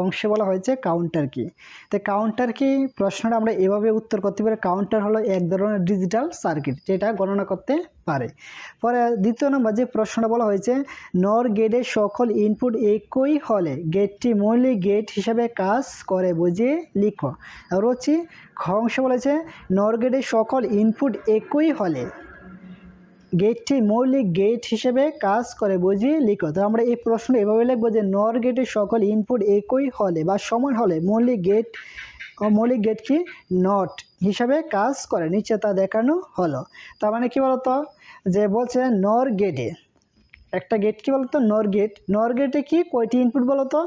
অংশে বলা হয়েছে কাউন্টার কি তো কাউন্টার কি প্রশ্নটা আমরা এভাবে উত্তর করতে পারি কাউন্টার হলো এক ধরনের ডিজিটাল সার্কিট যেটা গণনা করতে পারে। পরে দ্বিতীয় নম্বর যে প্রশ্নটা বলা হয়েছে নর গেটের সকল ইনপুট একই হলে গেটটি মৌলিক গেট হিসাবে কাজ করে বুঝিয়ে লিখো। আর হচ্ছে খ অংশে বলেছে নর গেটের সকল ইনপুট একই হলে গেটটি মৌলিক গেট হিসেবে কাজ করে বুঝিয়ে লিখো। তো আমরা এই প্রশ্ন এভাবে লিখব যে, নর গেটের সকল ইনপুট একই হলে বা সমান হলে মৌলিক গেট মৌলিক গেট কি? নট হিসাবে কাজ করে, নিচে তা দেখানো হলো। তার মানে কি বলতো? যে বলছে নর গেটে। একটা গেট কি বলতো? নর গেট। নর গেটে কি? কয়টি ইনপুট বলতো?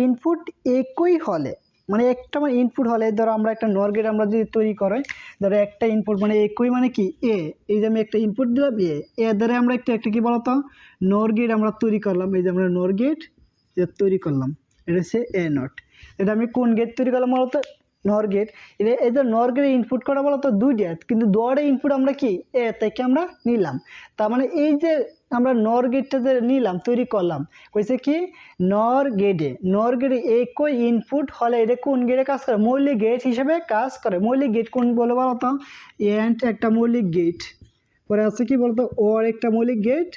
ইনপুট একই হলে। মানে একটা মানে ইনপুট হলে ধরো আমরা একটা নর গেট আমরা যদি তৈরি করে ধরো একটা ইনপুট মানে একই মানে কি? এ এই যে আমি একটা ইনপুট দিলাম এ এ দ্বারা আমরা একটা একটা কি বলতো? নর গেট আমরা তৈরি করলাম। এই যে আমরা নর গেট তৈরি করলাম, এটা হচ্ছে এ নট এটা আমি কোন গেট তৈরি করলাম বলতো? নর গেট যে নর গেটে ইনপুট করা বলতো দুইটা কিন্তু দুয়ারে ইনপুট আমরা কি? এ, থেকে আমরা নিলাম। তার মানে এই যে আমরা নর গেটটা যে নিলাম, তৈরি করলাম, কইছে কি? নর গেটে নর গেটে একই ইনপুট হলে এটা কোন গেটে কাজ করে? মৌলিক গেট হিসেবে কাজ করে। মৌলিক গেট কোন বলে বলতো এন্ড একটা মৌলিক গেট পরে আছে কি বলতো ওর একটা মৌলিক গেট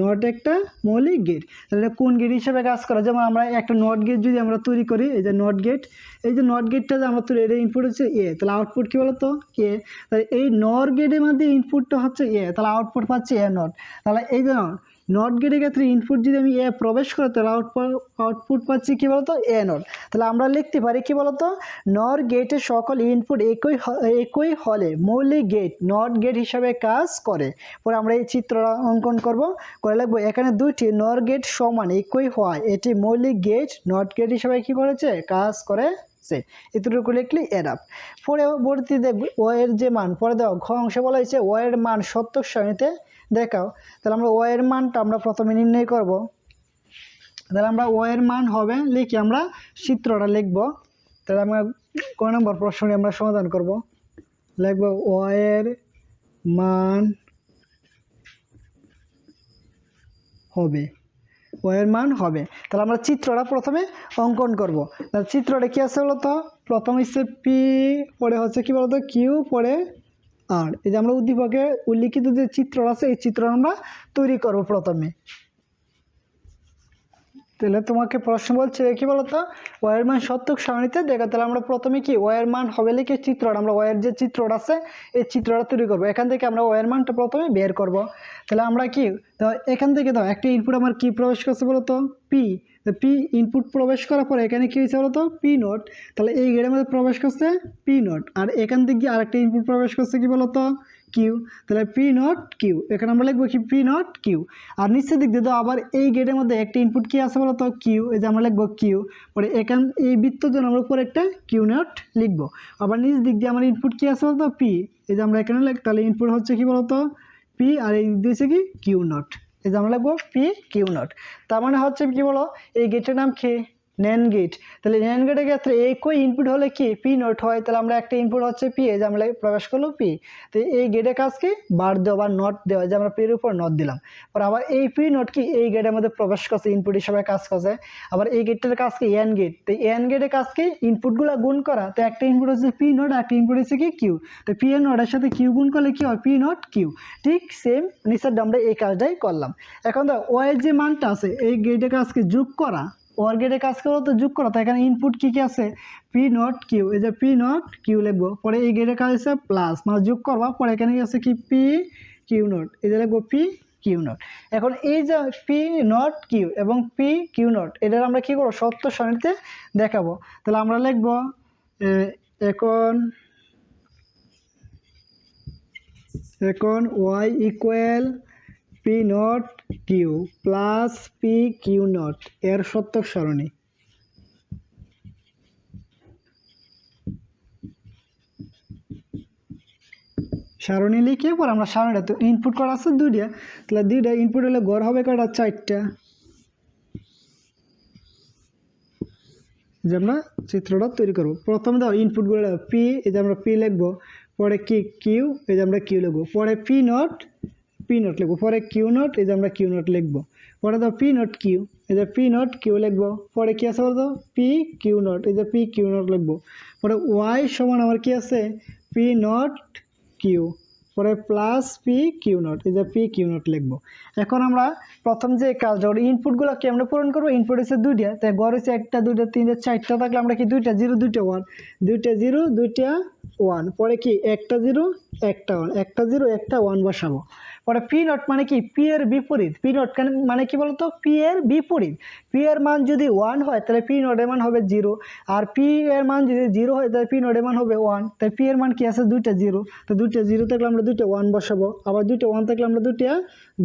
নট একটা মৌলিক গেট তাহলে কোন গেট হিসেবে কাজ করা? যেমন আমরা একটা নট গেট যদি আমরা তৈরি করি, এই যে নট গেট এই যে নট গেটটা যে আমরা তৈরি এটা ইনপুট হচ্ছে এ তাহলে আউটপুট কী বলতো? এ তাহলে এই নর গেটের মধ্যে ইনপুটটা হচ্ছে এ তাহলে আউটপুট পাচ্ছে এ নট তাহলে এই যে নট গেটের ক্ষেত্রে ইনপুট যদি আমি এ প্রবেশ করে, তাহলে আউটপুট আউটপুট পাচ্ছি কী বলতো? এ নট তাহলে আমরা লিখতে পারি কী বলতো? নর গেটের সকল ইনপুট একই একই হলে মৌলিক গেট নট গেট হিসাবে কাজ করে। পরে আমরা এই চিত্রটা অঙ্কন করব। করে লাগবো এখানে দুইটি নর গেট সমান একই হয়। এটি মৌলিক গেট নট গেট হিসাবে কী করেছে? কাজ করে সে এতটুকু লিখলি পরে পরবর্তী দেখবে ও এর যে মান, পরে দাও ঘ অংশে বলা হয়েছে ও এর মান সত্তর শ্রেণীতে দেখাও। তাহলে আমরা ও এর মানটা আমরা প্রথমে নির্ণয় করব। তাহলে আমরা ও এর মান হবে, লিখে আমরা চিত্রটা লিখব। তাহলে আমরা ক নম্বর প্রশ্নটি আমরা সমাধান করব। লিখব ও এর মান হবে ও এর মান হবে। তাহলে আমরা চিত্রটা প্রথমে অঙ্কন করব। তাহলে চিত্রটা কী আছে বলতো? প্রথম হচ্ছে পি পরে হচ্ছে কি বলতো? কিউ পরে আর এই যে আমরা উদ্দীপকে উল্লিখিত যে চিত্র আছে, এই চিত্র আমরা তৈরি করব প্রথমে। তাহলে তোমাকে প্রশ্ন বলছে কি বলতো? ওয়ের মান সত্যক সারণীতে দেখো, তাহলে আমরা প্রথমে কি ওয়ের মান হবে লিখে চিত্রটা, আমরা ওয়ের যে চিত্রটা আছে, এই চিত্রটা তৈরি করব। এখান থেকে আমরা ওয়ের মানটা প্রথমে বের করব। তাহলে আমরা কি তো এখান থেকে দাও একটা ইনপুট আমার কি প্রবেশ করছে বলতো? পি পি ইনপুট প্রবেশ করার পর এখানে কী হয়েছে বলতো? পি নোট তাহলে এই গেটের মধ্যে প্রবেশ করছে পি নোট আর এখান থেকে গিয়ে আরেকটা ইনপুট প্রবেশ করছে কি বলতো? কিউ তাহলে পি নট কিউ এখানে আমরা লিখব কি পি নট কিউ আর নিচের দিক দিয়ে তো আবার এই গেটের মধ্যে একটা ইনপুট কি আছে বলতো কিউ এই যে আমরা লিখব কিউ পরে এখান, এই বৃত্তর জন্য আমরা উপরে একটা কিউ নট লিখব, আবার নিচ দিক দিয়ে আমার ইনপুট কি আছে বলতো পি এই যে আমরা এখানে লিখ, তাহলে ইনপুট হচ্ছে কি বলতো পি আর এই দিয়েছে কি কিউ নট এই যে আমরা লিখব পি কিউ নট তার মানে হচ্ছে কি বলো, এই গেটের নাম কি? ন্যান গেট তাহলে ন্যান গেটের ক্ষেত্রে একই ইনপুট হলে কি? পি নোট হয়, তাহলে আমরা একটা ইনপুট হচ্ছে পি এই যে আমরা প্রবেশ করল পি তো এই গেটের কাজ কি? বার দেওয়া বা নট দেওয়া যে আমরা পির উপর নট দিলাম। পর আবার এই পি নোট কি? এই গেটের মধ্যে প্রবেশ করছে ইনপুট হিসাবে কাজ করছে। আবার এই গেটটার কাজ কি? এন গেট তো এন গেটের কাজ কি? ইনপুটগুলো গুণ করা। তো একটা ইনপুট হচ্ছে পি নোট আর একটা ইনপুট হচ্ছে কি? কিউ তো পি এন নোটের সাথে কিউ গুণ করলে কি হয়? পি নট কিউ ঠিক সেম নিচের আমরা এই কাজটাই করলাম। এখন তো ও এর যে মানটা আছে, এই গেটের কাজকে যোগ করা। ওর গেটে কাজ করব তো যোগ করো তো এখানে ইনপুট কী কী আছে? পি নট কিউ এই যে পি নট কিউ লিখব, পরে এই গেটের কাজ আছে প্লাস মানে যোগ করবা, পরে এখানে কি আছে কি? পি কিউ নট এই যে লিখব পি কিউ নট এখন এই যে পি নট কিউ এবং পি কিউ নট এটার আমরা কী করব? সত্য সারণীতে দেখাবো। তাহলে আমরা লিখব এখন এখন Y equal P not Q plus P Q not এর সত্যক সারণী। সারণী লিখে পর আমরা সারণীটা তো ইনপুট করা আছে দুইটা, তাহলে দুইটা ইনপুট হলে গড় হবে কটা চারটা। যে আমরা চিত্রটা তৈরি করব। প্রথমে দাও ইনপুটগুলো পি, এই যে আমরা পি লিখব, পরে কি কিউ, এই যে আমরা কিউ লিখব। পরে পি নট পি নট লিখব। পরে কিউ নট এই যে আমরা কিউ নট লিখব। পরে দাও পি নট কিউ এই যে পি নট কিউ লিখব। পরে কি আছে বলতো পি কিউ নট এই যে পি কিউ নট লিখব। পরে ওয়াই সমান আমার কি আছে? পি নট কিউ পরে প্লাস পি কিউ নট এই যে পি কিউ নট লিখব। এখন আমরা প্রথম যে কাজটা করি ইনপুটগুলো কি আমরা পূরণ করব? ইনপুট হচ্ছে দুইটা। তাই গড় হচ্ছে একটা, দুইটা, তিনটা, চারটা, থাকলে আমরা কি দুইটা? জিরো দুইটা ওয়ান দুইটা জিরো দুইটা ওয়ান পরে কি? একটা জিরো একটা ওয়ান একটা জিরো একটা ওয়ান বসাবো। পরে পি নট মানে কি? পি এর বিপরীত। পি নট মানে কি বলতো? পি এর বিপরীত। পি এর মান যদি ওয়ান হয়, তাহলে পি নটের মান হবে জিরো আর পি এর মান যদি জিরো হয়, তাহলে পি নটের মান হবে ওয়ান তাই পি এর মান কি আছে? দুইটা জিরো তো দুইটা জিরো থাকলে আমরা দুইটা ওয়ান বসাবো। আবার দুইটা ওয়ান থাকলে আমরা দুইটা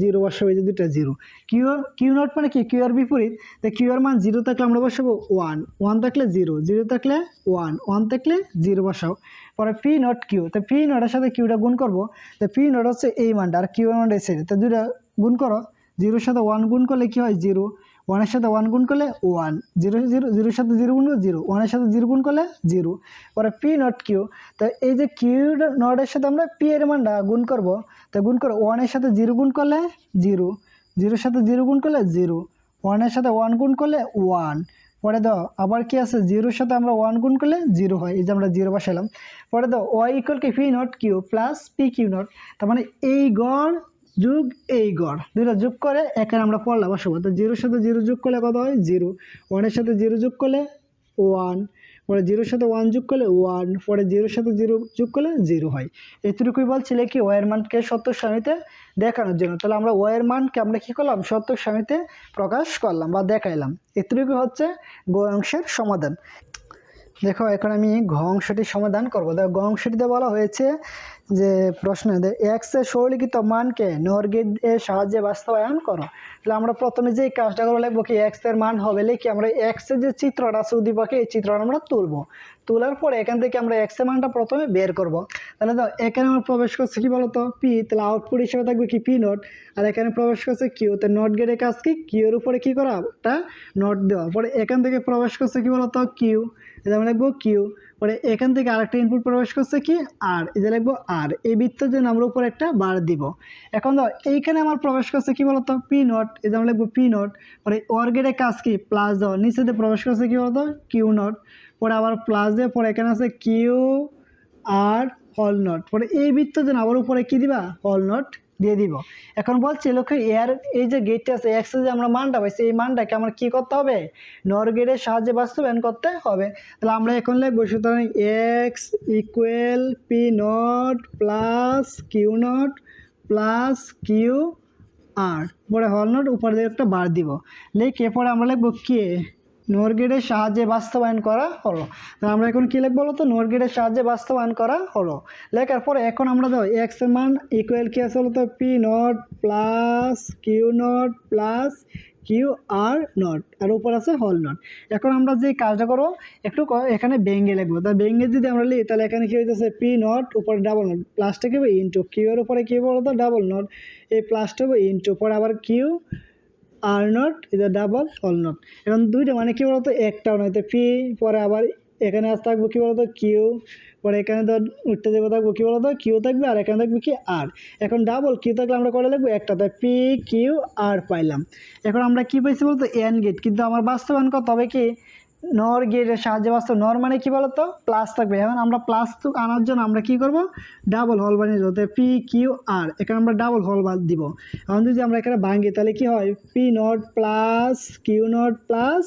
জিরো বসাবো। এই যে দুইটা জিরো কিউ কিউ নট মানে কি? কিউ এর বিপরীত। তো কিউ এর মান জিরো থাকলে আমরা বসাবো ওয়ান ওয়ান থাকলে জিরো জিরো থাকলে ওয়ান ওয়ান থাকলে জিরো বসাও। পরে পি নট কিউ তো পি নটের সাথে কিউটা গুণ করব, তো পি নট হচ্ছে এই মানটা, আর কিউ মান এই সাইডে তো দুইটা গুণ করো জিরোর সাথে ওয়ান গুণ করলে কি হয়? জিরো। ওয়ানের সাথে ওয়ান গুণ করলে ওয়ান জিরো জিরো জিরোর সাথে জিরো গুণ করলে জিরো। ওয়ানের সাথে জিরো গুণ করলে জিরো। পরে পি নট কিউ তো এই যে কিউ নটের সাথে আমরা পি এর মানটা গুণ করব, তো গুণ করে ওয়ানের সাথে জিরো গুণ করলে জিরো। জিরোর সাথে জিরো গুণ করলে জিরো। ওয়ানের সাথে ওয়ান গুণ করলে ওয়ান পরে দাও, আবার কি আছে? জিরোর সাথে আমরা ওয়ান গুণ করলে জিরো হয়। এই যে আমরা জিরো বসালাম পরে দাও ওয়াই ইকুয়াল কি? V not Q plus P Q not তার মানে এই গড় যুগ এই গড়। দুটো যোগ করে এখানে আমরা পড়লাম অসুবিধা তো জিরোর সাথে জিরো যোগ করলে কত হয়? জিরো ওয়ানের সাথে জিরো যোগ করলে ওয়ান পরে জিরোর সাথে ওয়ান যোগ করলে ওয়ান পরে জিরোর সাথে জিরো যোগ করলে জিরো হয়। এতটুকুই বলছিলে কি ওয়ের মানকে সত্য সামিতে দেখানোর জন্য। তাহলে আমরা ওয়ের মানকে আমরা কী করলাম? সত্তর সামিতে প্রকাশ করলাম বা দেখাইলাম। এতটুকু হচ্ছে গো অংশের সমাধান। দেখো, এখন আমি ঘ অংশটি সমাধান করব। দেখো গ অংশটিতে বলা হয়েছে যে প্রশ্ন এক্সের সরলিখিত মানকে নর্গের এর সাহায্যে বাস্তবায়ন করো। তাহলে আমরা প্রথমে যে কাজটা করে লিখব কি এক্সের মান হবে, লিখে আমরা এক্সের যে চিত্রটা আছে উদ্দীপকে এই চিত্রটা আমরা তুলবো। তোলার পরে এখান থেকে আমরা এক্সের মানটা প্রথমে বের করব। তাহলে তো এখানে আমরা প্রবেশ করছে কি বলতো? পি তাহলে আউটপুট হিসেবে থাকবে কি পি নোট আর এখানে প্রবেশ করছে কিউ তো নট গেটের কাজ কি? কিউ এর উপরে কি করা? একটা নট দেওয়া। পরে এখান থেকে প্রবেশ করছে কি বলতো? কিউ এটা আমরা লিখব কিউ পরে এখান থেকে আরেকটা ইনপুট প্রবেশ করছে কি? আর এই যে লিখব আর এই বৃত্তের জন্য আমরা উপরে একটা বার দিব। এখন ধর এইখানে আমার প্রবেশ করছে কি বলতো? পি নট এই যে আমরা লিখব পি নট পরে ওয়ার্গেটের কাজ কি? প্লাস দাও নিচে দিয়ে প্রবেশ করছে কি বলতো? কিউ নট পরে আবার প্লাস দিয়ে পরে এখানে আছে কিউ আর হল নট পরে এই বৃত্ত জন্য আবার উপরে কি দিবা? হল নট দিয়ে দিব। এখন বলছে লক্ষ্য এর এই যে গেটটা আছে এক্সে যে আমরা মানটা পাইছি এই মানটাকে আমার কি করতে হবে? নর গেটের সাহায্যে বাস্তবায়ন করতে হবে। তাহলে আমরা এখন লিখব, সুতরাং X equal P not plus Q not plus Q আর পরে হল নট উপরে একটা বার দিব। লিখে পরে আমরা লিখব কে নোর গেটের সাহায্যে বাস্তবায়ন করা হলো। আমরা এখন কী লিখব বলো তো নোর গেটের সাহায্যে বাস্তবায়ন করা হলো। লেখার পরে এখন আমরা দাও এক্স মান ইকুয়াল কি আছে বলো তো P not plus Q not plus Q R not আর উপর আছে হল নট এখন আমরা যে কাজটা করব, একটু এখানে বেঙ্গে লিখব। তা বেঙ্গে যদি আমরা লিখি, তাহলে এখানে কি হইতেছে? পি নট উপরে ডাবল নট প্লাসটা কি হবে? ইন্টু কিউ এর উপরে কি বলো তো ডাবল নট এই প্লাসটা হবে ইন্টু পরে আবার Q R not is double all not এখন দুইটা মানে কী বলতো? একটাও নয়। তো পি পরে আবার এখানে আস থাকব কি বলতো? কিউ পরে এখানে ধর উঠতে দেবো থাকব কি বলতো? কিউ থাকবে আর এখানে থাকবে কি আর এখন ডাবল কিউ থাকলে আমরা করে লিখব? একটা। তাই পি কিউ আর পাইলাম। এখন আমরা কী পাইছি বলতো? এন গেট কিন্তু আমার বাস্তবায়ন কত তবে কি? নর গেটের সাহায্যে বাস্তব। নর মানে কি বলতো? প্লাস থাকবে। এখন আমরা প্লাস তো আনার জন্য আমরা কি করব? ডাবল হল বানিয়ে দেবো। পি কিউ আর এখানে আমরা ডাবল হল বাদ দিব। এখন যদি আমরা এখানে ভাঙি, তাহলে কি হয়? P not plus Q not plus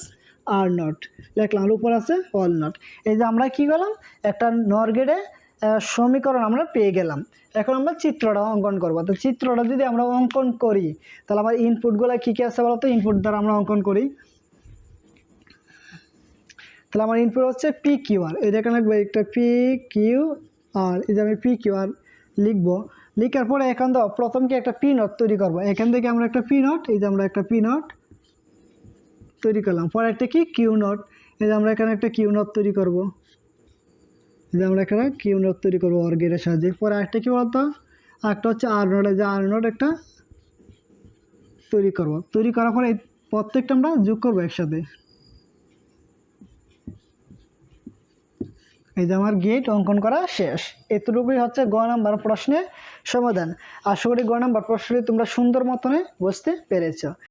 R not লিখলাম উপর আছে হল নট এই যে আমরা কি করলাম? একটা নর গেটে সমীকরণ আমরা পেয়ে গেলাম। এখন আমরা চিত্রটা অঙ্কন করব। তো চিত্রটা যদি আমরা অঙ্কন করি, তাহলে আমার ইনপুটগুলো কী কী আছে বলতো? ইনপুট দ্বারা আমরা অঙ্কন করি। তাহলে আমার ইনপুট হচ্ছে পি কিউ আর এই দেখেন লাগবে একটা পি কিউ আর এই যে আমি পি কিউ আর লিখব। লিখার পরে এখান তো প্রথম কি একটা পি নট তৈরি করব? এখান থেকে আমরা একটা পি নট এই যে আমরা একটা পি নট তৈরি করলাম। পরে একটা কি? কিউ নট এই যে আমরা এখানে একটা কিউ নট তৈরি করব। এই যে আমরা এখানে কিউ নট তৈরি করব অর্গেটের সাহায্যে। পরে একটা কি বলতো? একটা হচ্ছে আর নট এই যে আর নট একটা তৈরি করব। তৈরি করার পরে প্রত্যেকটা আমরা যোগ করব একসাথে। এই যে আমার গেট অঙ্কন করা শেষ। এতটুকুই হচ্ছে গ নাম্বার প্রশ্নের সমাধান। আশা করি গ নাম্বার প্রশ্নটি তোমরা সুন্দর মতনে বুঝতে পেরেছ।